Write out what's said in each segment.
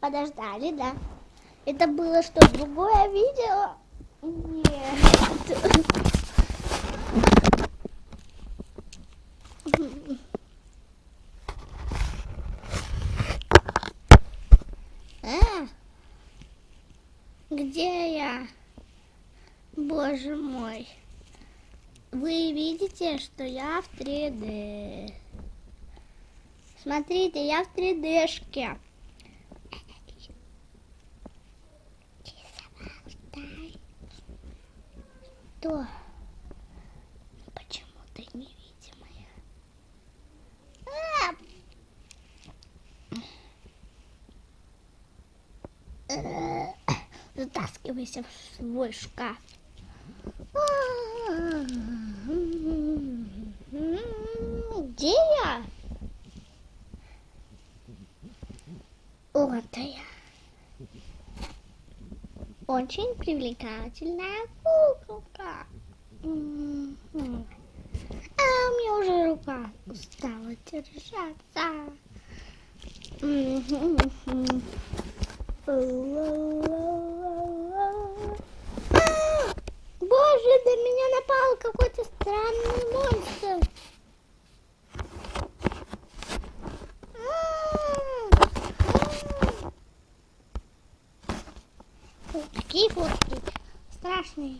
Подождали, да? Это было что, другое видео? Нет. А? Где я? Боже мой. Вы видите, что я в 3D. Смотрите, я в 3D-шке. Что? Почему ты невидимая? А! Затаскивайся в свой шкаф. Где я? Вот я. Очень привлекательная куколка. Устала держаться. Боже, на меня напал какой-то странный монстр. Какие фотки страшные.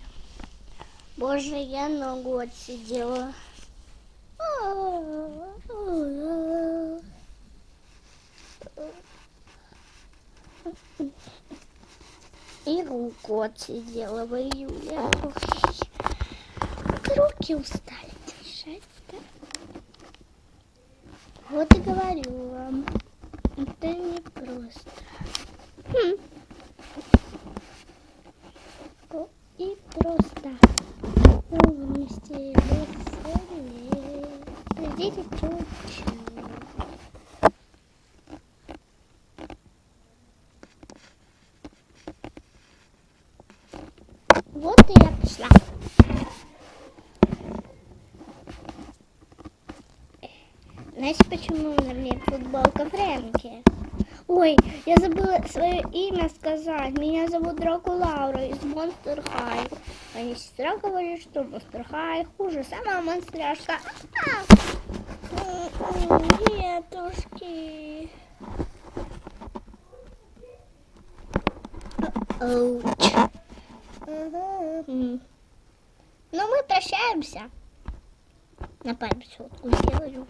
Боже, я ногу отсидела. И руку отсидела в июле. Руки устали держать. да? Вот и говорю вам, это не просто. Хм. Легко и просто. Ну, вместе веселее. Ждите чуть-чуть. Вот и я пришла. Знаете, почему на мне футболка Фрэнки? Ой, я забыла свое имя сказать. Меня зовут Драку Лаура из Монстр Хай. Моя сестра говорит, что Монстр Хай хуже сама монстряшка. А! Нетушки. Ауч. Ну, мы прощаемся. На память фотку сделаю.